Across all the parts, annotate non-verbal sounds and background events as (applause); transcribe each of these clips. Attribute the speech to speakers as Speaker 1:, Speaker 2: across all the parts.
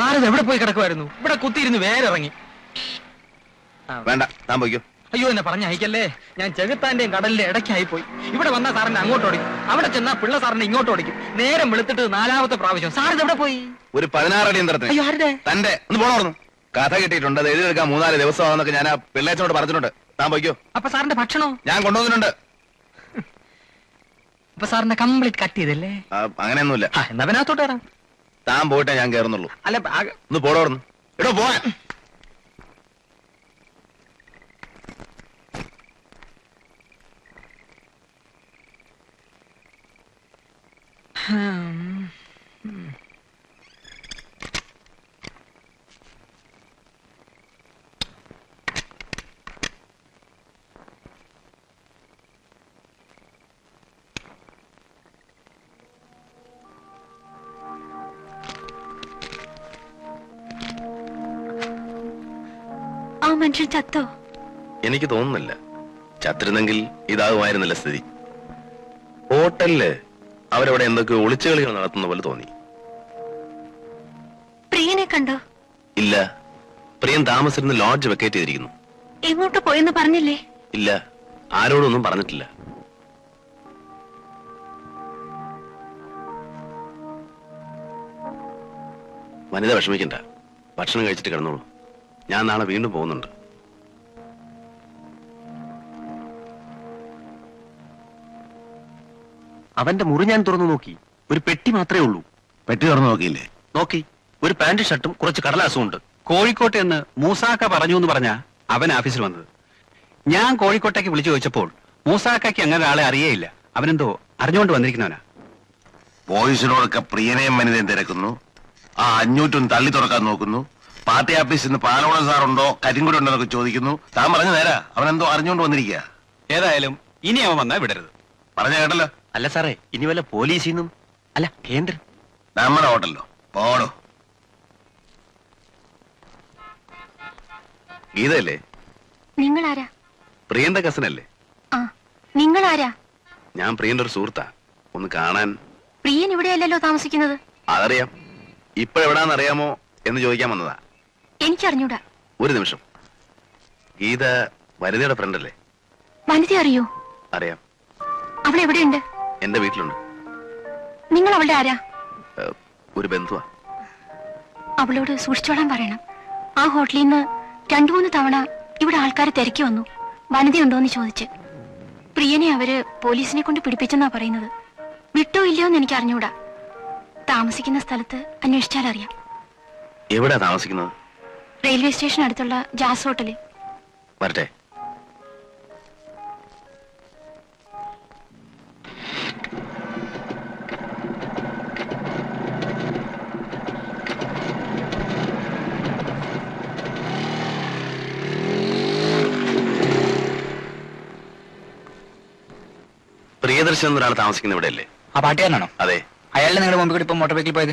Speaker 1: Sir എവിടെ പോയി കിടക്കുമായിരുന്നു ഇവിടെ കുത്തിയിരുന്ന് വേരിറങ്ങി.
Speaker 2: വേണ്ട ഞാൻ പോയിക്കോ.
Speaker 1: അയ്യോ എന്നെ പറഞ്ഞയക്കല്ലേ ഞാൻ ചെകുത്താന്റെയും കടലിന്റെ ഇടയ്ക്കായി പോയി. ഇവിടെ വന്ന സാറിന്റെ അങ്ങോട്ട് ഓടിക്കും. അവിടെ ചെന്നാ പിള്ള സാറിന്റെ ഇങ്ങോട്ട് ഓടിക്കും. നേരം വെളുത്തിട്ട് നാലാമത്തെ പ്രാവശ്യം. സാർ ഇത് എവിടെ പോയി?
Speaker 2: ഒരു പതിനാറടി യന്ത്രത്തിന്.
Speaker 1: അയ്യോ ആരുടെ?
Speaker 2: തന്റെ ഒന്ന് പോണോർന്നു കഥ കിട്ടിയിട്ടുണ്ട്. അത് എഴുതിയെടുക്കാൻ മൂന്നാൽ ദിവസമാണെന്നൊക്കെ ഞാൻ ആ പിള്ളേച്ചനോട് പറഞ്ഞിട്ടുണ്ട്. താൻ പോയിക്കോ.
Speaker 1: അപ്പൊ സാറിന്റെ ഭക്ഷണോ?
Speaker 2: ഞാൻ കൊണ്ടുവന്നിട്ടുണ്ട്.
Speaker 1: അപ്പൊ സാറിന്റെ കംപ്ലീറ്റ് കട്ട് ചെയ്തല്ലേ?
Speaker 2: ആ, അങ്ങനെയൊന്നുമില്ല.
Speaker 1: ആ, എന്നാ പിന്നകത്തോട്ട് വരാം
Speaker 2: താൻ പോയിട്ടേ ഞാൻ കയറുന്നുള്ളൂ
Speaker 1: അല്ല
Speaker 2: ഒന്ന് പോടോർന്ന് എടോ പോവാൻ.
Speaker 3: ആ മനുഷ്യൻ ചത്തോ?
Speaker 2: എനിക്ക് തോന്നുന്നില്ല. ചത്തിരുന്നെങ്കിൽ ഇതാകുമായിരുന്നില്ല സ്ഥിതി. ഹോട്ടലിൽ അവരവിടെ എന്തൊക്കെ ഒളിച്ചുകളികൾ നടത്തുന്ന പോലെ തോന്നി.
Speaker 3: പ്രിയനെ കണ്ടോ?
Speaker 2: ഇല്ല. പ്രിയൻ താമസിച്ചിരുന്ന ലോഡ്ജ് വെക്കേറ്റ് ചെയ്തിരിക്കുന്നു.
Speaker 3: എങ്ങോട്ട് പോയെന്ന് പറഞ്ഞില്ലേ?
Speaker 2: ഇല്ല. ആരോടൊന്നും പറഞ്ഞിട്ടില്ല. വനിത വിഷമിക്കണ്ട. ഭക്ഷണം കഴിച്ചിട്ട് കിടന്നോളൂ. ഞാൻ നാളെ വീണ്ടും പോകുന്നുണ്ട്.
Speaker 4: അവന്റെ മുറി ഞാൻ തുറന്നു നോക്കി. ഒരു പെട്ടി മാത്രമേ ഉള്ളൂ.
Speaker 2: പെട്ടി തുറന്നു നോക്കിയില്ലേ?
Speaker 4: നോക്കി. ഒരു പാന്റ് ഷർട്ടും കുറച്ച് കടലാസും ഉണ്ട്. കോഴിക്കോട്ടെ എന്ന് മൂസാക്ക പറഞ്ഞു എന്ന് പറഞ്ഞാ അവൻ ഓഫീസിൽ വന്നത്. ഞാൻ കോഴിക്കോട്ടേക്ക് വിളിച്ചു ചോദിച്ചപ്പോൾ മൂസാക്കയ്ക്ക് അങ്ങനെ ആളെ അറിയേയില്ല. അവനെന്തോ അറിഞ്ഞുകൊണ്ട് വന്നിരിക്കുന്നവനാ.
Speaker 5: ബോയ്സിനോടൊക്കെ പ്രിയനെയും വനിതയും തിരക്കുന്നു. ആ അഞ്ഞൂറ്റും തള്ളി തുറക്കാൻ നോക്കുന്നു. പാർട്ടി ഓഫീസിൽ നിന്ന് പാലോളം സാറുണ്ടോ കരിങ്കുടി ഉണ്ടോ എന്നൊക്കെ ചോദിക്കുന്നു. താൻ പറഞ്ഞു നേരാ. അവൻ എന്തോ അറിഞ്ഞുകൊണ്ട് വന്നിരിക്കുക
Speaker 4: ഏതായാലും ഇനി അവൻ വന്നാ വിടരുത്.
Speaker 5: പറഞ്ഞ കേട്ടല്ലോ?
Speaker 4: അല്ല സാറേ ഇനി വല്ല പോലീസിൽ നിന്നും അല്ല കേന്ദ്രം.
Speaker 5: നമ്മുടെ ഹോട്ടലിലോ? പോടോ.
Speaker 2: ഗീതല്ലേ
Speaker 3: നിങ്ങൾ ആരാ
Speaker 2: പ്രിയന്റെ കസനല്ലേ?
Speaker 3: ആ നിങ്ങൾ ആരാ
Speaker 2: ഞാൻ പ്രിയന്റെ ഒരു സുഹൃത്താ. ഒന്ന് കാണാൻ.
Speaker 3: പ്രിയൻ ഇവിടെയല്ലല്ലോ താമസിക്കുന്നത്.
Speaker 2: അതറിയാം. ഇപ്പൊ എവിടാന്നറിയാമോ എന്ന് ചോദിക്കാൻ വന്നതാ.
Speaker 3: എനിക്കറിഞ്ഞൂടാ.
Speaker 2: ഒരു നിമിഷം. ഗീത വനിതയുടെ ഫ്രണ്ടല്ലേ?
Speaker 3: വനിത അറിയോ?
Speaker 2: അറിയാം.
Speaker 3: അവൾ എവിടെയുണ്ട്
Speaker 2: എന്റെ വീട്ടിലുണ്ട്.
Speaker 3: നിങ്ങൾ അവളുടെ ആരാ
Speaker 2: ഒരു ബന്ധുവാ.
Speaker 3: അവളോട് സൂക്ഷിച്ചോളാൻ പറയണം. ആ ഹോട്ടലിൽ നിന്ന് രണ്ടു മൂന്ന് തവണ ഇവിടെ ആൾക്കാർ തിരക്കി വന്നു. വനിതയുണ്ടോന്ന് ചോദിച്ച്. പ്രിയനെ അവർ പോലീസിനെ കൊണ്ട് പിടിപ്പിച്ചെന്നാ പറയുന്നത്. വിട്ടോ ഇല്ലയോ എന്ന് എനിക്ക് അറിഞ്ഞൂടാ താമസിക്കുന്ന സ്ഥലത്ത് അന്വേഷിച്ചാൽ അറിയാം
Speaker 2: എവിടാ താമസിക്കുന്നത്?
Speaker 3: റെയിൽവേ സ്റ്റേഷൻ അടുത്തുള്ള ജാസ് ഹോട്ടലിൽ
Speaker 2: വരട്ടെ. പ്രിയദർശൻ എന്നൊരാൾ താമസിക്കുന്ന ഇവിടെ അല്ലേ
Speaker 1: ആ പാട്ടുകാരനാണോ?
Speaker 2: അതെ.
Speaker 1: അയാളുടെ നിങ്ങളുടെ മുമ്പിൽ കൂടി ഇപ്പൊ മോട്ടോർ ബൈക്കിൽ പോയത്?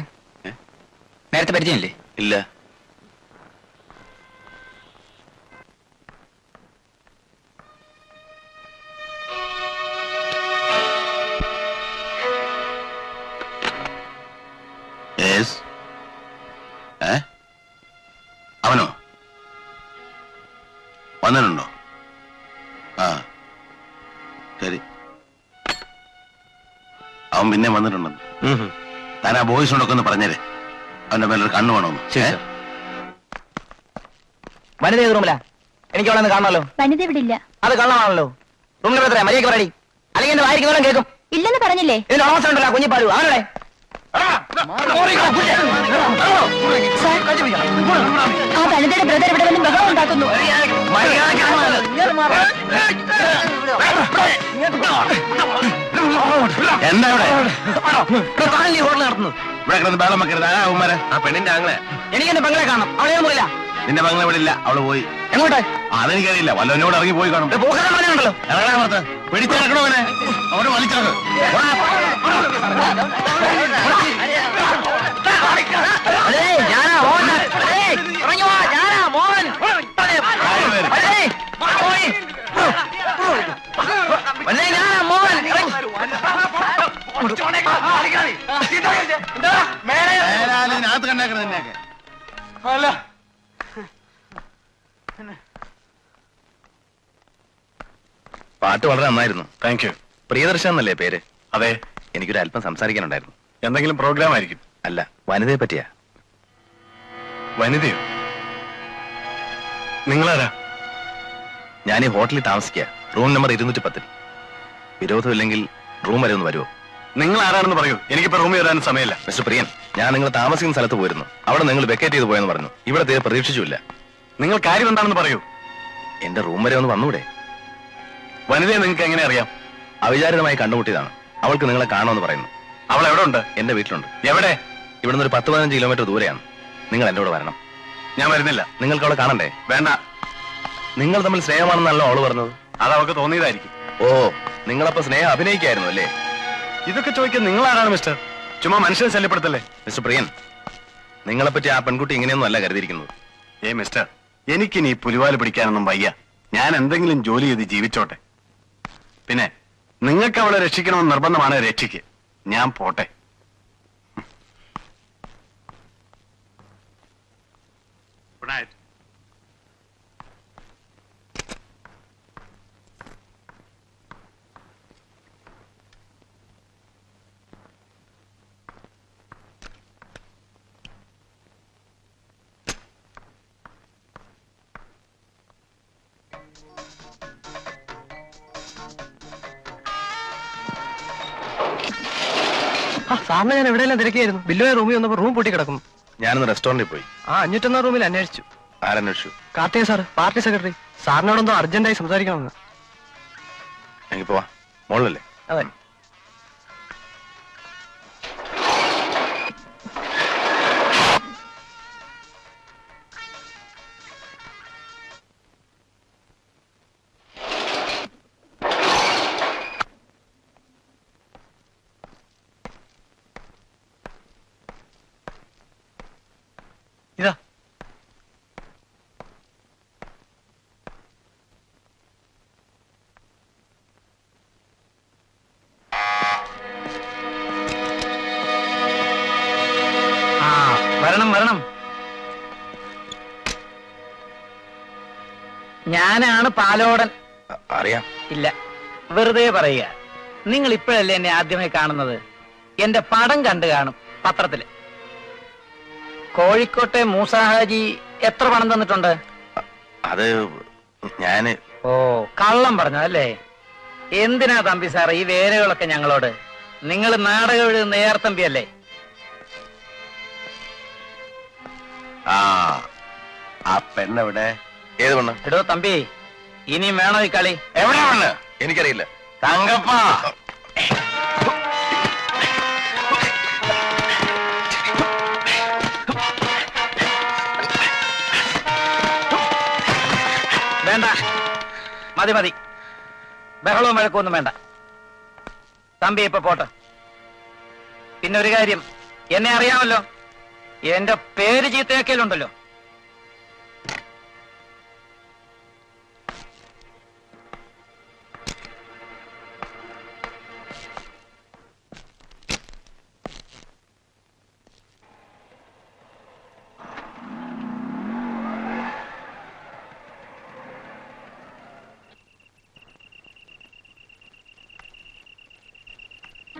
Speaker 1: നേരത്തെ പരിചയമില്ലേ?
Speaker 2: ഇല്ല.
Speaker 5: വന്നിട്ടുണ്ടോ ആ. ശരി. അവൻ പിന്നെ വന്നിട്ടുണ്ടെന്ന്. താൻ ആ ബോയ്സിനോടൊക്കെ ഒന്ന് പറഞ്ഞേരെ. അവന്റെ മേലൊരു കണ്ണു വേണമെന്ന്?
Speaker 1: വനിത ഏത് റൂമിലാ എനിക്ക് അവളെ കാണണല്ലോ
Speaker 3: വനിത ഇവിടെ ഇല്ല.
Speaker 1: അത് കള്ളമാണല്ലോ റൂമിൽ എത്ര മര്യാദയ്ക്ക് പറയടി. അല്ലെങ്കിൽ എന്റെ വായിരിക്കുന്നവരും കേൾക്കും.
Speaker 3: ഇല്ലെന്ന് പറഞ്ഞില്ലേ?
Speaker 1: ഇതിന്റെ അവസ്ഥ ഉണ്ടല്ലോ കുഞ്ഞിപ്പാലു അവനോടെ
Speaker 3: ആ വനിതയുടെ ബ്രദർ ഇവിടെ വന്ന് ബഹളം ഉണ്ടാക്കുന്നു.
Speaker 5: എന്താ ഇവിടെ?
Speaker 1: താനല്ലേ ഹോട്ടൽ നടത്തുന്നത്.
Speaker 5: ഇവിടെ കിടന്ന് ബഹളം വെക്കരുത്. ആരാ അവന്മാരെ?
Speaker 2: ആ പെണ്ണിന്റെ ആങ്ങളെ.
Speaker 1: എനിക്ക് എന്റെ പെങ്ങളെ കാണണം. അവളെ പോയില്ല
Speaker 5: നിന്റെ പെങ്ങളെ ഇവിടെ ഇല്ല. അവൾ പോയി.
Speaker 1: എങ്ങോട്ടെ?
Speaker 5: അതെനിക്കറിയില്ല. വല്ലവനോട് ഇറങ്ങി പോയി കാണും. ഇറങ്ങാൻ പുറത്ത്. പിടിച്ചിറക്കണോ അവനെ? അവിടെ വലിച്ചിറക്കും.
Speaker 1: അതെ.
Speaker 2: പാട്ട് വളരെ നന്നായിരുന്നു.
Speaker 6: താങ്ക് യു
Speaker 2: പ്രിയദർശൻ എന്നല്ലേ പേര്?
Speaker 6: അതെ
Speaker 2: എനിക്കൊരു അല്പം സംസാരിക്കാനുണ്ടായിരുന്നു.
Speaker 6: എന്തെങ്കിലും പ്രോഗ്രാം ആയിരിക്കും.
Speaker 2: അല്ല വനിതയെ പറ്റിയാ.
Speaker 6: വനിതയോ? നിങ്ങളാരാ?
Speaker 2: ഞാൻ ഈ ഹോട്ടലിൽ താമസിക്കുക റൂം നമ്പർ ഇരുന്നൂറ്റി പത്തിൽ. വിരോധമില്ലെങ്കിൽ റൂം വരെ ഒന്ന് വരുമോ
Speaker 6: നിങ്ങൾ ആരാണെന്ന് പറയൂ. എനിക്കിപ്പോ റൂമിൽ വരാൻ സമയമില്ല.
Speaker 2: മിസ്റ്റർ പ്രിയൻ ഞാൻ നിങ്ങൾ താമസിക്കുന്ന സ്ഥലത്ത് പോയിരുന്നു. അവിടെ നിങ്ങൾ വെക്കേറ്റ് ചെയ്ത് പോയെന്ന് പറഞ്ഞു. ഇവിടെ തീരെ പ്രതീക്ഷിച്ചില്ല
Speaker 6: നിങ്ങൾ കാര്യം എന്താണെന്ന് പറയൂ.
Speaker 2: എന്റെ റൂം വരെ ഒന്ന് വന്നൂടെ?
Speaker 6: വനിതയെ നിങ്ങൾക്ക് എങ്ങനെ അറിയാം?
Speaker 2: അവിചാരിതമായി കണ്ടുമുട്ടിയതാണ്. അവൾക്ക് നിങ്ങളെ കാണുമെന്ന് പറയുന്നു.
Speaker 6: അവൾ എവിടെ ഉണ്ട്
Speaker 2: എന്റെ വീട്ടിലുണ്ട്.
Speaker 6: എവിടെ?
Speaker 2: ഇവിടുന്ന് ഒരു പത്ത് പതിനഞ്ച് കിലോമീറ്റർ ദൂരെയാണ്. നിങ്ങൾ എന്റെ കൂടെ വരണം.
Speaker 6: ഞാൻ വരുന്നില്ല.
Speaker 2: നിങ്ങൾക്ക് അവളെ കാണണ്ടേ?
Speaker 6: വേണ്ട.
Speaker 2: നിങ്ങൾ തമ്മിൽ സ്നേഹമാണെന്നല്ലോ അവൾ പറഞ്ഞത്.
Speaker 6: അത് അവൾക്ക് തോന്നിയതായിരിക്കും.
Speaker 2: ഓ നിങ്ങളപ്പോ സ്നേഹം അഭിനയിക്കായിരുന്നു അല്ലേ?
Speaker 6: ഇതൊക്കെ ചോദിക്കാൻ നിങ്ങൾ ആരാണ് മിസ്റ്റർ? ചുമ്മാ മനുഷ്യനെ ശല്യപ്പെടുത്തല്ലേ?
Speaker 2: മിസ്റ്റർ പ്രിയൻ നിങ്ങളെ പറ്റി ആ പെൺകുട്ടി ഇങ്ങനെയൊന്നും അല്ല കരുതിയിരിക്കുന്നത്.
Speaker 6: ഏ മിസ്റ്റർ. എനിക്കിനി പുലിവാൽ പിടിക്കാനൊന്നും വയ്യ. ഞാൻ എന്തെങ്കിലും ജോലി ചെയ്ത് ജീവിച്ചോട്ടെ. പിന്നെ നിങ്ങൾക്ക് അവളെ രക്ഷിക്കണമെന്ന് നിർബന്ധമാണ് രക്ഷിക്ക്. ഞാൻ പോട്ടെ. Night.
Speaker 7: സാറിന് ഞാൻ എവിടെയെല്ലാം തിരക്കിയായിരുന്നു? ബില്ലോ റൂമിൽ വന്നപ്പോ റൂം പൊട്ടി കിടക്കും
Speaker 2: ഞാനൊന്ന് റെസ്റ്റോറന്റിൽ പോയി.
Speaker 7: ആ അഞ്ഞൂറ്റൊന്നാം റൂമിൽ അന്വേഷിച്ചു.
Speaker 2: ആരന്വേഷിച്ചു?
Speaker 7: Karthika sir party secretary. സാറിനോടൊന്നും അർജന്റായി സംസാരിക്കണമെന്ന്.
Speaker 2: എനിക്ക് പോവാ. മോളല്ലേ
Speaker 7: അതെ. ഞാനാണ് പാലോടൻ.
Speaker 2: അറിയാം.
Speaker 7: ഇല്ല. വെറുതെ പറയുക. നിങ്ങൾ ഇപ്പോഴല്ലേ എന്നെ ആദ്യമായി കാണുന്നത്? എന്റെ പടം കണ്ടു കാണും പത്രത്തിൽ. കോഴിക്കോട്ടെ മൂസാഹാജി എത്ര പണം തന്നിട്ടുണ്ട്?
Speaker 2: അത് ഞാൻ
Speaker 7: ഓ കള്ളം പറഞ്ഞു അല്ലേ? എന്തിനാ തമ്പി സാർ ഈ വേരകളൊക്കെ ഞങ്ങളോട്? നിങ്ങൾ നാടകം എഴുതുന്ന ഏർത്തമ്പി അല്ലേ
Speaker 6: ആ ആ പെണ്ണെവിടെ?
Speaker 2: ഏത് പെണ്ണ്?
Speaker 7: എടോ തമ്പി ഇനിയും വേണോ ഈ കളി?
Speaker 6: എവിടെ പെണ്ണ്?
Speaker 2: എനിക്കറിയില്ല.
Speaker 6: തങ്കപ്പ!
Speaker 7: വേണ്ട. മതി മതി. ബഹളവും വഴക്കൊന്നും വേണ്ട. തമ്പി ഇപ്പൊ പോട്ടെ. പിന്നെ ഒരു കാര്യം എന്നെ അറിയാമല്ലോ? എന്റെ പേര് ചീത്തയാക്കലുണ്ടല്ലോ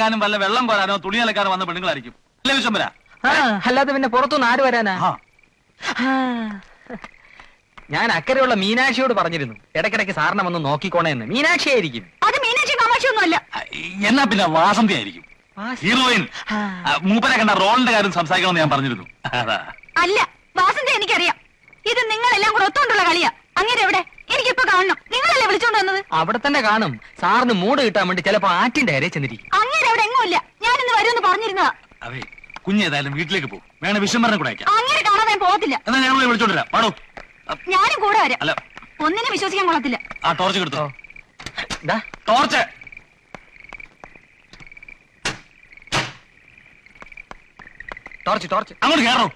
Speaker 8: അയലത്തുനിന്ന് വല്ല വെള്ളം കോരാനോ തുണി അലക്കാനോ വന്ന പെണ്ണുങ്ങളായിരിക്കും. അല്ലേ വിശ്വംബര?
Speaker 7: അല്ലാതെ പിന്നെ പുറത്തുനിന്ന് ആര് വരാനാ?
Speaker 8: ആ.
Speaker 7: ആ. ഞാൻ അക്കരെയുള്ള മീനാക്ഷിയോട് പറഞ്ഞിരുന്നു. ഇടയ്ക്കിടയ്ക്ക് സാറിനെ വന്ന് നോക്കിക്കോണേന്ന്. മീനാക്ഷി ആയിരിക്കും.
Speaker 9: അത് മീനാക്ഷി കാമാക്ഷി ഒന്നുമല്ല
Speaker 8: എന്നാ പിന്നെ വാസന്തി ആയിരിക്കും. ഹീറോയിൻ. ആ, മൂപ്പരെ കണ്ട റോളിന്റെ കാര്യം സംസാരിക്കണമെന്ന് ഞാൻ പറഞ്ഞിരുന്നു. അതാ.
Speaker 9: അല്ല വാസന്തി എനിക്കറിയാം. ഇത് നിങ്ങളെല്ലാം കൂടെ ഒത്തുകൊണ്ടുള്ള കളിയാ. അങ്ങനെ എവിടെ എനിക്കിപ്പോ കാണണം. നിങ്ങളല്ലേ വിളിച്ചോണ്ട് വന്നത്?
Speaker 1: അവിടെ തന്നെ കാണും. സാറിന് മൂട് കിട്ടാൻ വേണ്ടി ചിലപ്പോ ആറ്റിന്റെ അരയെ ചെന്നിരിക്കും.
Speaker 9: അങ്ങനെ അവിടെ എങ്ങുമില്ല ഞാനിന്ന് വരുമെന്ന് പറഞ്ഞിരുന്നതാ.
Speaker 8: അതെ കുഞ്ഞേതായാലും വീട്ടിലേക്ക് പോകും. വേണേ വിശ്വംഭരനെ കൂടെ അയക്കാം.
Speaker 9: അങ്ങനെ കാണാൻ ഞാൻ പോകത്തില്ല.
Speaker 8: എന്നാ ഞങ്ങൾ വിളിച്ചോണ്ടിരാം പാടോ.
Speaker 9: ഞാനും കൂടെ വരാം.
Speaker 8: അല്ല.
Speaker 9: ഒന്നിനും വിശ്വസിക്കാൻ കൊള്ളത്തില്ല.
Speaker 8: ആ ടോർച്ച് കൊടുത്തോ. ടോർച്ച്.
Speaker 1: Torch torch.
Speaker 8: അങ്ങോട്ട് കയറോ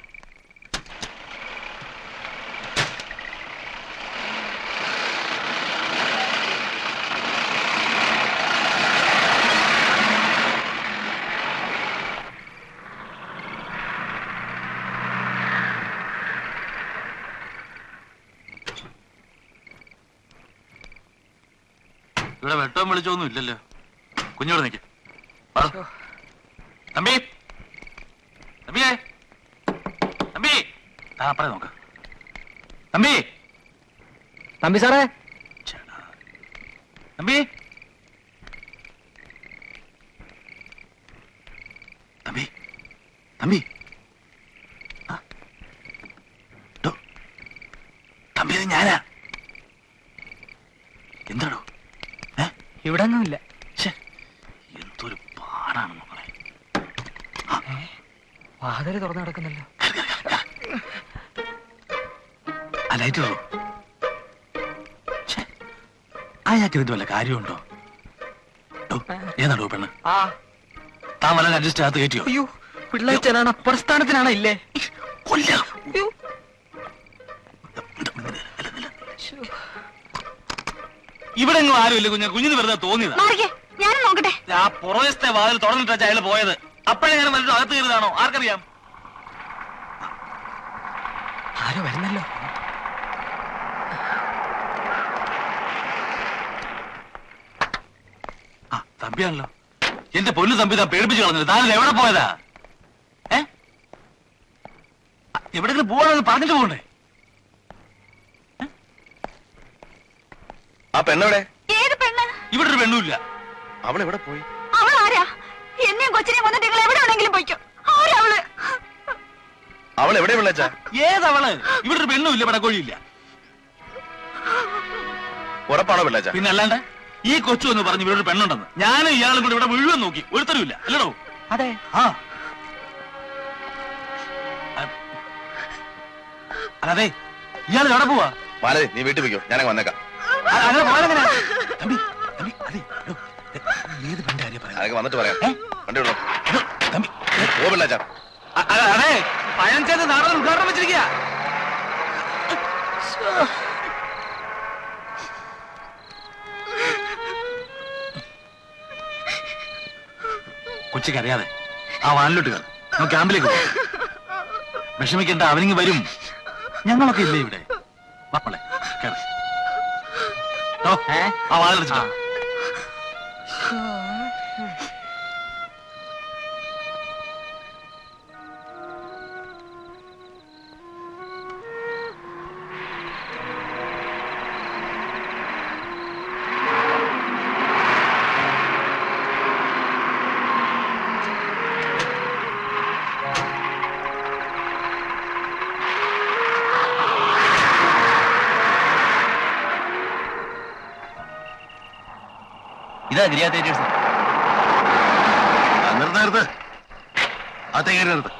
Speaker 8: ഇവിടെ വെട്ടവും വിളിച്ചൊന്നും ഇല്ലല്ലോ. കുഞ്ഞോട് നിൽക്ക്. തമ്പി. തമ്പിയേ തമ്പി. ആ പറയാം നോക്ക്. തമ്പി.
Speaker 1: തമ്പി സാറേ.
Speaker 8: തമ്പി. തമ്പി. തമ്പി ആ. ഡോ. തമ്പി ഇത് ഞാനാ എന്താടോ ഏ
Speaker 1: ഇവിടെ ഒന്നുമില്ല
Speaker 8: എന്തൊരു പാടാണ് മക്കളെ
Speaker 1: വാതിൽ തുറന്നു കിടക്കുന്നല്ലോ.
Speaker 8: ആ ലൈറ്റ് ഉള്ളൂ? വല്ല കാര്യമുണ്ടോ? ഏതാണോ പെണ്ണ്? താൻ വല്ല അഡ്ജസ്റ്റ് അകത്ത് കയറ്റിയോ?
Speaker 1: അയ്യോ പിള്ളേച്ചനാണ് പ്രസ്ഥാനത്തിനാണ് ഇല്ലേ?
Speaker 8: കൊല്ല. ഇവിടെ എങ്ങും ആരുമില്ല കുഞ്ഞു. കുഞ്ഞിന് വെറുതെ തോന്നിയതാ.
Speaker 9: ഞാനും നോക്കട്ടെ.
Speaker 8: ആ പുറവശത്തെ വാതിൽ തുറന്നിട്ടാ അയാൾ പോയത്. അപ്പോഴേ ഞാൻ വന്നിട്ട് അകത്ത് കയറിയതാണോ? ആർക്കറിയാം?
Speaker 1: ആരോ വരുന്നല്ലോ.
Speaker 8: ആ തമ്പിയാണല്ലോ. എന്റെ പൊന്നു തമ്പി താൻ പേടിപ്പിച്ചു കളഞ്ഞത് താൻ എവിടെ പോയതാ? ഏ? എവിടെങ്കിലും പോവാണെന്ന് പറഞ്ഞിട്ട് പോകണ്ടേ?
Speaker 2: ആ പെണ്ണെവിടെ?
Speaker 9: ഏത് പെണ്ണ്?
Speaker 8: ഇവിടെ ഒരു പെണ്ണുമില്ല.
Speaker 2: അവൾ എവിടെ പോയി?
Speaker 9: അവൾ ആരാ എന്നെയും കൊച്ചിനെയും വന്നിട്ട് നിങ്ങൾ എവിടെ ആണെങ്കിലും പോയിക്കോ. ആരാ അവൾ
Speaker 2: അവൾ എവിടെ വിളിച്ചാ?
Speaker 8: ഏതവൾ? ഇവിടെ ഒരു പെണ്ണുമില്ല പടക്കോഴിയില്ല.
Speaker 2: ഉറപ്പാണോ വിളിച്ച?
Speaker 8: പിന്നെ അല്ലാണ്ട് ഈ കൊച്ചു എന്ന് പറഞ്ഞു ഇവിടെ ഒരു പെണ്ണുണ്ടെന്ന് ഞാനും ഇയാളും കൂടി ഇവിടെ മുഴുവൻ നോക്കി. ഒരുത്തരുമില്ല. അല്ലടോ?
Speaker 1: അതെ.
Speaker 8: ആ. അതെ. ഇയാൾ എവിടെ പോവാ?
Speaker 2: മാലതി നീ വീട്ടിൽ പോയിക്കോ. ഞാനങ്ങ് വന്നേക്കാം. അതൊക്കെ വന്നിട്ട് പറയാം. വണ്ടി
Speaker 8: തമ്പി.
Speaker 2: ഓ പിള്ളേച്ച
Speaker 8: അ- അ- അതെ. പഴഞ്ചേത് നാടൻ ഉദ്ഘാടനം വെച്ചിരിക്കുക കൊച്ചിക്ക് അറിയാതെ ആ വാനിലോട്ട് കയറി. നമുക്ക് ക്യാമ്പിലേക്ക് പോകും. വിഷമിക്കേണ്ട അവനിങ്ങ് വരും. ഞങ്ങളൊക്കെ ഇല്ലേ ഇവിടെ? മക്കളെ കേറ്. ആ വാതിലടച്ചിട്ടോ?
Speaker 2: ഇതാ ഗിരിയാ തേറ്റേഴ്സ്
Speaker 5: ആ, നിർത്ത് നിർത്ത്. നിർത്ത്.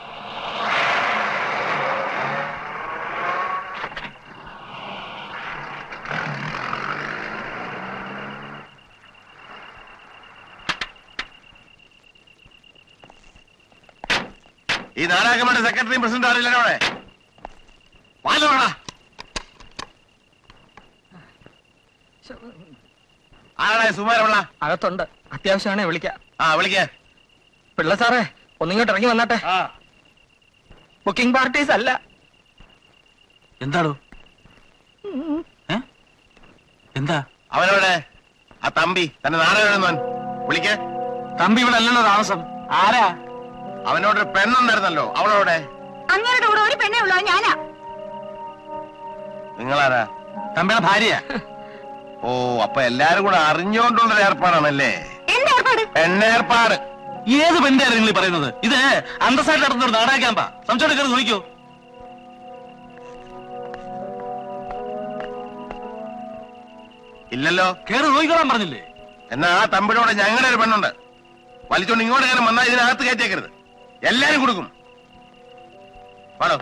Speaker 5: ഈ നാടാകമ്മയുടെ സെക്രട്ടറിയും പ്രസിഡന്റ് ആരില്ല അവിടെ? വാലോടാ ആരാടാ സുമാരമുള്ള
Speaker 1: അകത്തുണ്ട്. അത്യാവശ്യമാണേ വിളിക്കാം.
Speaker 5: ആ വിളിക്ക.
Speaker 1: പിള്ള സാറേ ഒന്നിങ്ങോട്ട് ഇറങ്ങി വന്നാട്ടെ.
Speaker 5: ആ.
Speaker 1: ബുക്കിംഗ് പാർട്ടീസ് അല്ല.
Speaker 8: എന്താടോ? ഏ? എന്താ?
Speaker 5: അവനവിടെ. ആ തമ്പി തന്റെ നാടകം വിളിക്ക.
Speaker 8: തമ്പി ഇവിടെ അല്ലല്ലോ താമസം. ആരാ?
Speaker 5: അവനോട് ഒരു പെണ്ണുണ്ടായിരുന്നല്ലോ അവളവിടെ?
Speaker 9: അങ്ങനെ കൂടെ ഒരു പെണ്ണേ ഉള്ളൂ അത് ഞാനാ.
Speaker 5: നിങ്ങളാരാ?
Speaker 8: തമ്പിയുടെ ഭാര്യ. (laughs)
Speaker 5: ഓ അപ്പൊ എല്ലാരും കൂടെ അറിഞ്ഞുകൊണ്ടുള്ള ഏർപ്പാടാണല്ലേ?
Speaker 9: എണ്ണേർപ്പാട്
Speaker 5: പെണ്ണേർപ്പാട്
Speaker 8: ഏത് പെണ്ണാണ് നിങ്ങൾ പറയുന്നത്? ഇത് അന്തസ്സായിട്ട് നടത്തുന്ന ഒരു നാടക ക്യാമ്പാ സംശയം കയറി നോക്കിയോ
Speaker 5: ഇല്ലല്ലോ.
Speaker 8: കേറി നോക്കിക്കോളാൻ പറഞ്ഞില്ലേ?
Speaker 5: എന്നാ ആ തമ്പിനോട് ഞങ്ങളുടെ ഒരു പെണ്ണുണ്ട്. വലിച്ചോണ്ട് ഇങ്ങോട്ട് കയറി വന്നാൽ ഇതിനകത്ത് കയറ്റേക്കരുത് എല്ലാരും കൊടുക്കും. പാടോ.